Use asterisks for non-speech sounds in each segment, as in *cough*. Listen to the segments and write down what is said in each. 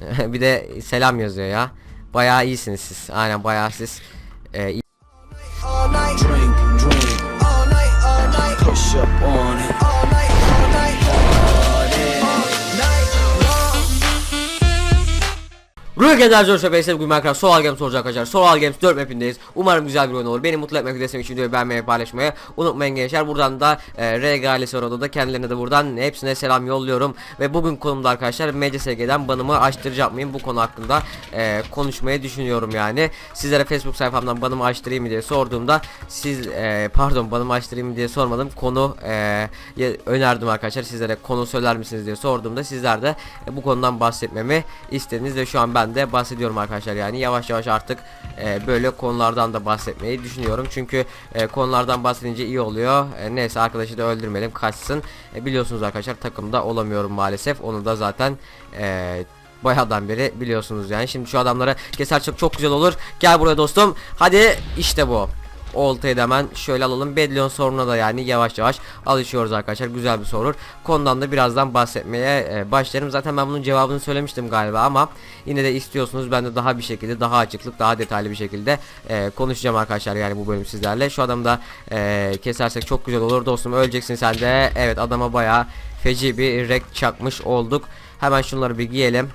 *laughs* bir de selam yazıyor ya. Bayağı iyisiniz siz. Aynen bayağı siz. E, iyi- Gezer Coşa Bey'se bugün Minecraft Solar Games olacak arkadaşlar. Solar Games 4 mapindeyiz. Umarım güzel bir oyun olur. Beni mutlu etmek desem için videoyu beğenmeyi paylaşmayı unutmayın gençler. Buradan da e, RG ailesi orada da kendilerine de buradan hepsine selam yolluyorum. Ve bugün konumda arkadaşlar MCSG'den banımı açtıracak mıyım? Bu konu hakkında e, konuşmayı düşünüyorum yani. Sizlere Facebook sayfamdan banımı açtırayım mı diye sorduğumda siz e, pardon banımı açtırayım mı diye sormadım. Konu e, önerdim arkadaşlar. Sizlere konu söyler misiniz diye sorduğumda sizler de e, bu konudan bahsetmemi istediniz ve şu an ben de bahsediyorum arkadaşlar. Yani yavaş yavaş artık e, böyle konulardan da bahsetmeyi düşünüyorum. Çünkü e, konulardan bahsedince iyi oluyor. E, neyse arkadaşı da öldürmeyelim kaçsın. E, biliyorsunuz arkadaşlar takımda olamıyorum maalesef. Onu da zaten e, bayağıdan beri biliyorsunuz yani. Şimdi şu adamları kesersek çok güzel olur. Gel buraya dostum. Hadi işte bu Oltayı da hemen şöyle alalım. Bedlion sorununa da yani yavaş yavaş alışıyoruz arkadaşlar. Güzel bir soru. Konudan da birazdan bahsetmeye e, başlarım. Zaten ben bunun cevabını söylemiştim galiba ama yine de istiyorsunuz ben de daha bir şekilde daha açıklık daha detaylı bir şekilde e, konuşacağım arkadaşlar yani bu bölüm sizlerle. Şu adamı da e, kesersek çok güzel olur. Dostum öleceksin sen de. Evet adama bayağı feci bir rek çakmış olduk. Hemen şunları bir giyelim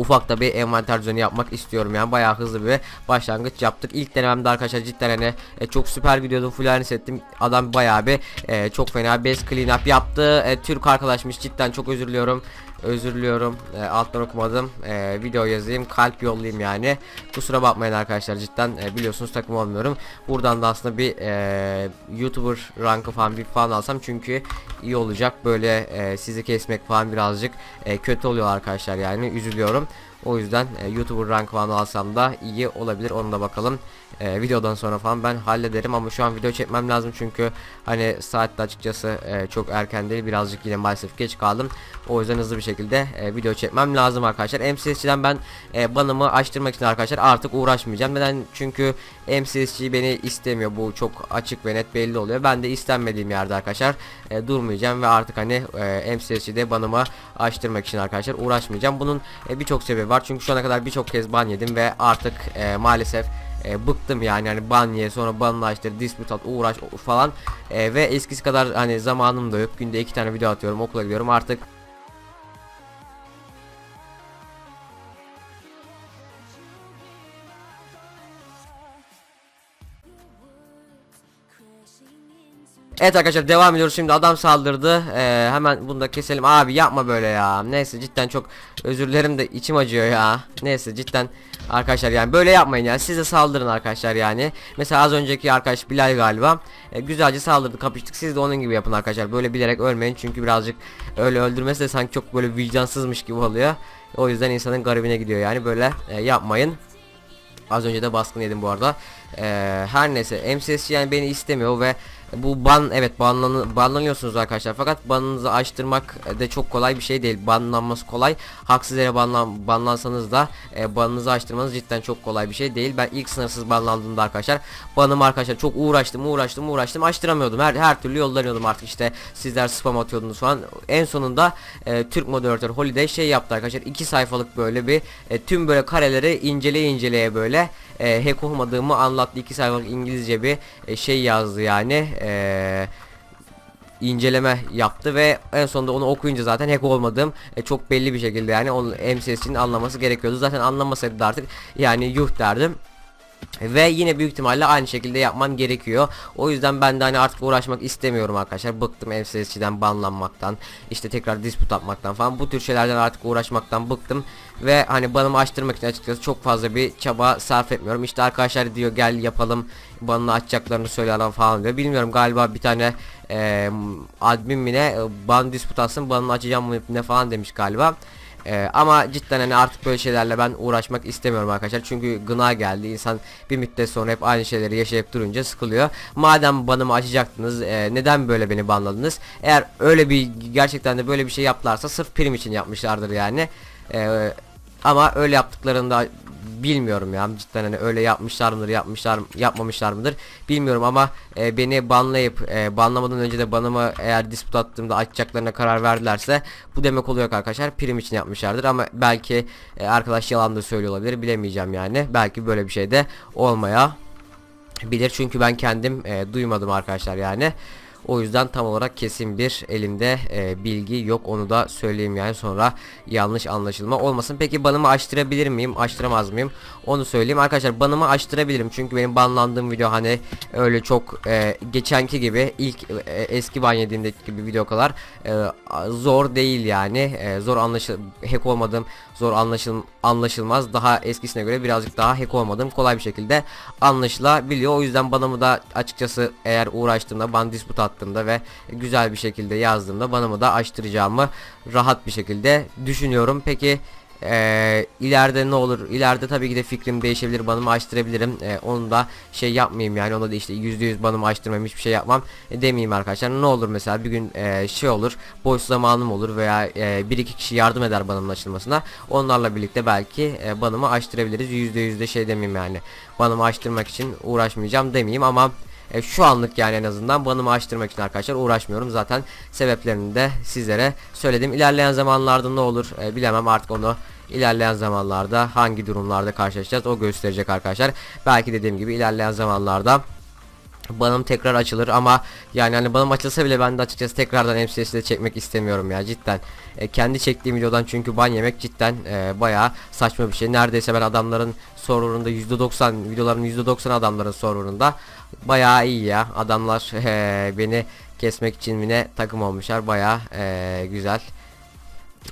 ufak da bir envanter düzeni yapmak istiyorum yani bayağı hızlı bir başlangıç yaptık. İlk denememde arkadaşlar cidden hani e, çok süper gidiyordum full settim adam bayağı bir e, çok fena base clean up yaptı. E, Türk arkadaşmış cidden çok özür diliyorum özür diliyorum. E, alttan okumadım. E, video yazayım kalp yollayayım yani. Kusura bakmayın arkadaşlar cidden e, biliyorsunuz takım olmuyorum. Buradan da aslında bir e, youtuber rankı falan bir falan alsam çünkü iyi olacak. Böyle e, sizi kesmek falan birazcık e, kötü oluyor arkadaşlar yani üzülüyorum o yüzden e, YouTuber rank falan alsam da iyi olabilir. Onu da bakalım. E, videodan sonra falan ben hallederim ama şu an video çekmem lazım çünkü hani saatte açıkçası e, çok erken değil. Birazcık yine maalesef geç kaldım. O yüzden hızlı bir şekilde e, video çekmem lazım arkadaşlar. MCS'den ben e, banımı açtırmak için arkadaşlar artık uğraşmayacağım. Neden? Çünkü MCSG beni istemiyor. Bu çok açık ve net belli oluyor. Ben de istenmediğim yerde arkadaşlar e, durmayacağım ve artık hani e, MCSG'de banımı açtırmak için arkadaşlar uğraşmayacağım. Bunun e, birçok sebebi var. Çünkü şu ana kadar birçok kez ban yedim ve artık e, maalesef e, bıktım yani. Hani ban ye sonra banla açtır dispute at uğraş falan. E, ve eskisi kadar hani zamanım da yok. Günde iki tane video atıyorum okula gidiyorum. Artık Evet arkadaşlar devam ediyoruz. Şimdi adam saldırdı. Ee, hemen bunu da keselim. Abi yapma böyle ya. Neyse cidden çok özür dilerim de içim acıyor ya. Neyse cidden arkadaşlar yani böyle yapmayın yani siz de saldırın arkadaşlar yani. Mesela az önceki arkadaş Bilal galiba e, güzelce saldırdı kapıştık. Siz de onun gibi yapın arkadaşlar. Böyle bilerek ölmeyin. Çünkü birazcık öyle öldürmesi de sanki çok böyle vicdansızmış gibi oluyor. O yüzden insanın garibine gidiyor yani. Böyle e, yapmayın. Az önce de baskın yedim bu arada. Ee, her neyse MCS yani beni istemiyor ve bu ban evet banlan banlanıyorsunuz arkadaşlar fakat banınızı açtırmak de çok kolay bir şey değil. Banlanması kolay. Haksız yere banlan banlansanız da e, banınızı açtırmanız cidden çok kolay bir şey değil. Ben ilk sınırsız banlandığımda arkadaşlar banım arkadaşlar çok uğraştım uğraştım uğraştım açtıramıyordum. Her her türlü yollanıyordum artık işte sizler spam atıyordunuz falan. En sonunda e, Türk moderatör Holiday şey yaptı arkadaşlar. iki sayfalık böyle bir e, tüm böyle kareleri inceleye inceleye böyle e, hack olmadığımı anlattı. iki sayfalık İngilizce bir e, şey yazdı yani. E, inceleme yaptı ve en sonunda onu okuyunca zaten hack olmadığım e, çok belli bir şekilde yani onun MCS'nin anlaması gerekiyordu. Zaten anlamasaydı da artık yani yuh derdim. Ve yine büyük ihtimalle aynı şekilde yapman gerekiyor. O yüzden ben de hani artık uğraşmak istemiyorum arkadaşlar. Bıktım MCS'den banlanmaktan, işte tekrar dispute atmaktan falan. Bu tür şeylerden artık uğraşmaktan bıktım. Ve hani banımı açtırmak için açıkçası çok fazla bir çaba sarf etmiyorum. İşte arkadaşlar diyor gel yapalım banını açacaklarını söyleyen falan diyor. Bilmiyorum galiba bir tane e, admin mi ne ban dispute atsın banını açacağım mı ne falan demiş galiba. Ee, ama cidden hani artık böyle şeylerle ben uğraşmak istemiyorum arkadaşlar. Çünkü gına geldi. İnsan bir müddet sonra hep aynı şeyleri yaşayıp durunca sıkılıyor. Madem banımı açacaktınız e, neden böyle beni banladınız? Eğer öyle bir gerçekten de böyle bir şey yaptılarsa sırf prim için yapmışlardır yani. Ee, ama öyle yaptıklarında bilmiyorum ya cidden hani öyle yapmışlar mıdır yapmışlar yapmamışlar mıdır? Bilmiyorum ama e, beni banlayıp e, banlamadan önce de banımı eğer disput attığımda açacaklarına karar verdilerse bu demek oluyor arkadaşlar prim için yapmışlardır. Ama belki e, arkadaş yalan da söylüyor olabilir bilemeyeceğim yani. Belki böyle bir şey de olmaya bilir çünkü ben kendim e, duymadım arkadaşlar yani. O yüzden tam olarak kesin bir elimde e, bilgi yok. Onu da söyleyeyim yani sonra yanlış anlaşılma olmasın. Peki banımı açtırabilir miyim? Açtıramaz mıyım? Onu söyleyeyim. Arkadaşlar banımı açtırabilirim. Çünkü benim banlandığım video hani öyle çok e, geçenki gibi ilk e, eski ban yediğimdeki gibi video kadar e, zor değil yani. E, zor anlaşıl hack olmadım. Zor anlaşıl anlaşılmaz. Daha eskisine göre birazcık daha hack olmadım. Kolay bir şekilde anlaşılabiliyor. O yüzden banımı da açıkçası eğer uğraştığımda ban disput attığımda ve güzel bir şekilde yazdığımda banımı da açtıracağımı rahat bir şekilde düşünüyorum. Peki ee, ileride ne olur? İleride tabii ki de fikrim değişebilir banımı açtırabilirim. Ee, onu da şey yapmayayım yani ona da işte %100 banımı açtırmam hiçbir şey yapmam e, demeyeyim arkadaşlar. Ne olur mesela bir gün e, şey olur boş zamanım olur veya e, bir iki kişi yardım eder banımın açılmasına. Onlarla birlikte belki e, banımı açtırabiliriz. %100 de şey demeyeyim yani banımı açtırmak için uğraşmayacağım demeyeyim ama e, şu anlık yani en azından banımı açtırmak için arkadaşlar uğraşmıyorum. Zaten sebeplerini de sizlere söyledim. İlerleyen zamanlarda ne olur e, bilemem artık onu ilerleyen zamanlarda hangi durumlarda karşılaşacağız o gösterecek arkadaşlar. Belki dediğim gibi ilerleyen zamanlarda banım tekrar açılır ama yani hani banım açılsa bile ben de açıkçası tekrardan MCS'de çekmek istemiyorum ya cidden. E, kendi çektiğim videodan çünkü ban yemek cidden e, bayağı saçma bir şey. Neredeyse ben adamların serverında %90 videoların %90 adamların serverında bayağı iyi ya. Adamlar *laughs* e, beni kesmek için yine takım olmuşlar bayağı e, güzel.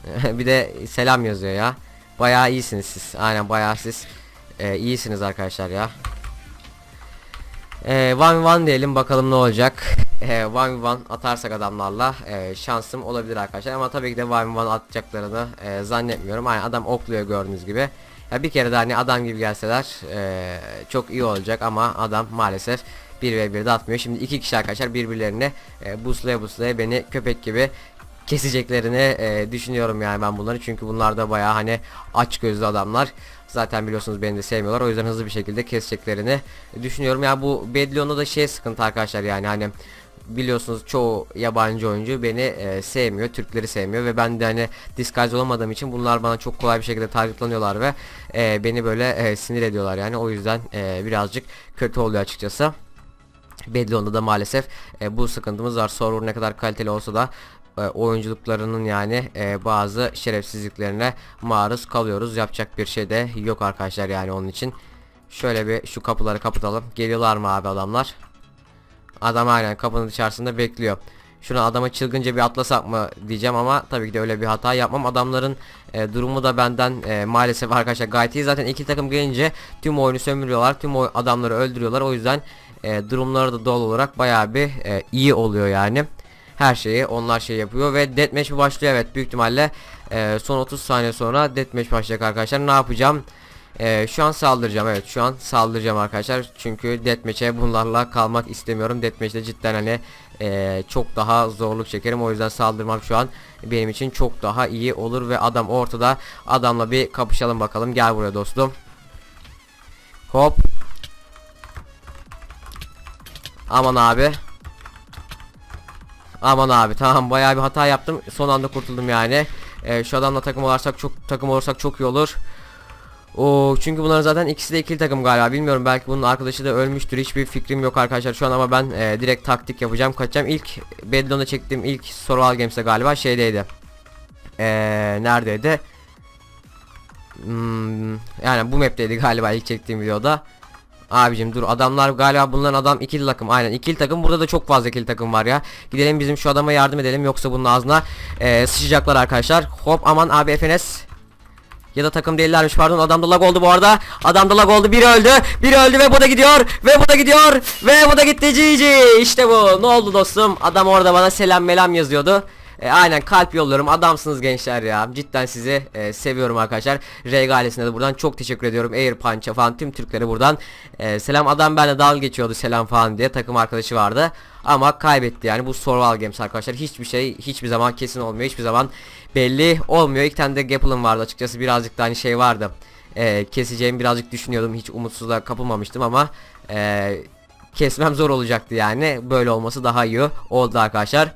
*laughs* bir de selam yazıyor ya. Bayağı iyisiniz siz. Aynen bayağı siz e, iyisiniz arkadaşlar ya. Ee, one one diyelim bakalım ne olacak. Ee, *laughs* one one atarsak adamlarla e, şansım olabilir arkadaşlar ama tabii ki de one one atacaklarını e, zannetmiyorum. Aynen adam okluyor gördüğünüz gibi. Ya bir kere de hani adam gibi gelseler e, çok iyi olacak ama adam maalesef 1 ve 1'de atmıyor. Şimdi iki kişi arkadaşlar birbirlerine e, buslaya buslaya beni köpek gibi keseceklerini e, düşünüyorum yani ben bunları. Çünkü bunlar da bayağı hani aç gözlü adamlar. Zaten biliyorsunuz beni de sevmiyorlar. O yüzden hızlı bir şekilde keseceklerini düşünüyorum. Yani bu Bedlion'da da şey sıkıntı arkadaşlar yani hani biliyorsunuz çoğu yabancı oyuncu beni e, sevmiyor Türkleri sevmiyor ve ben de hani disguise olamadığım için bunlar bana çok kolay bir şekilde targetlanıyorlar ve e, beni böyle e, sinir ediyorlar yani o yüzden e, birazcık kötü oluyor açıkçası Bedlion'da da maalesef e, bu sıkıntımız var. Server ne kadar kaliteli olsa da e, oyunculuklarının yani e, bazı şerefsizliklerine maruz kalıyoruz. Yapacak bir şey de yok arkadaşlar yani onun için. Şöyle bir şu kapıları kapatalım. Geliyorlar mı abi adamlar? Adam aynen kapının dışarısında bekliyor. Şuna adama çılgınca bir atlasak mı diyeceğim ama tabii ki de öyle bir hata yapmam. Adamların e, durumu da benden e, maalesef arkadaşlar gayet iyi. Zaten iki takım gelince tüm oyunu sömürüyorlar. Tüm oy adamları öldürüyorlar. O yüzden e, durumları da doğal olarak bayağı bir e, iyi oluyor yani. Her şeyi onlar şey yapıyor ve deathmatch başlıyor evet büyük ihtimalle e, son 30 saniye sonra deathmatch başlayacak arkadaşlar. Ne yapacağım? E, şu an saldıracağım evet şu an saldıracağım arkadaşlar. Çünkü deathmatch'e bunlarla kalmak istemiyorum. Deathmatch'te cidden hani e, çok daha zorluk çekerim. O yüzden saldırmak şu an benim için çok daha iyi olur ve adam ortada. Adamla bir kapışalım bakalım. Gel buraya dostum. Hop. Aman abi. Aman abi tamam bayağı bir hata yaptım. Son anda kurtuldum yani. Ee, şu adamla takım olursak çok takım olursak çok iyi olur. O çünkü bunların zaten ikisi de ikili takım galiba. Bilmiyorum belki bunun arkadaşı da ölmüştür. Hiçbir fikrim yok arkadaşlar şu an ama ben e, direkt taktik yapacağım. Kaçacağım. İlk Bedlon'da çektiğim ilk Survival Games'te galiba şeydeydi. Eee neredeydi? Hmm, yani bu map'teydi galiba ilk çektiğim videoda. Abicim dur adamlar galiba bunların adam ikili takım aynen ikili takım burada da çok fazla ikili takım var ya Gidelim bizim şu adama yardım edelim yoksa bunun ağzına e, sıçacaklar arkadaşlar Hop aman abi FNS ya da takım değillermiş pardon adamda lag oldu bu arada. Adamda lag oldu biri öldü biri öldü ve bu da gidiyor ve bu da gidiyor ve bu da gitti. GG işte bu. Ne oldu dostum? Adam orada bana selam melam yazıyordu e, aynen kalp yolluyorum. Adamsınız gençler ya. Cidden sizi e, seviyorum arkadaşlar. Reg ailesine de buradan çok teşekkür ediyorum. Air Punch'a falan tüm Türklere buradan e, selam. Adam benimle dalga geçiyordu selam falan diye. Takım arkadaşı vardı. Ama kaybetti yani. Bu survival games arkadaşlar. Hiçbir şey hiçbir zaman kesin olmuyor. Hiçbir zaman belli olmuyor. İlk tane de Gapple'ın vardı açıkçası. Birazcık da hani şey vardı. E, keseceğimi birazcık düşünüyordum. Hiç umutsuzluğa kapılmamıştım ama e, kesmem zor olacaktı yani. Böyle olması daha iyi oldu arkadaşlar.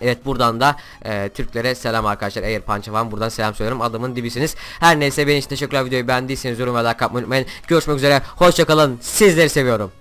Evet buradan da e, Türklere selam arkadaşlar. Eğer Pançavan buradan selam söylüyorum. Adamın dibisiniz. Her neyse benim için teşekkürler videoyu beğendiyseniz yorum ve like atmayı unutmayın. Görüşmek üzere. Hoşçakalın. Sizleri seviyorum.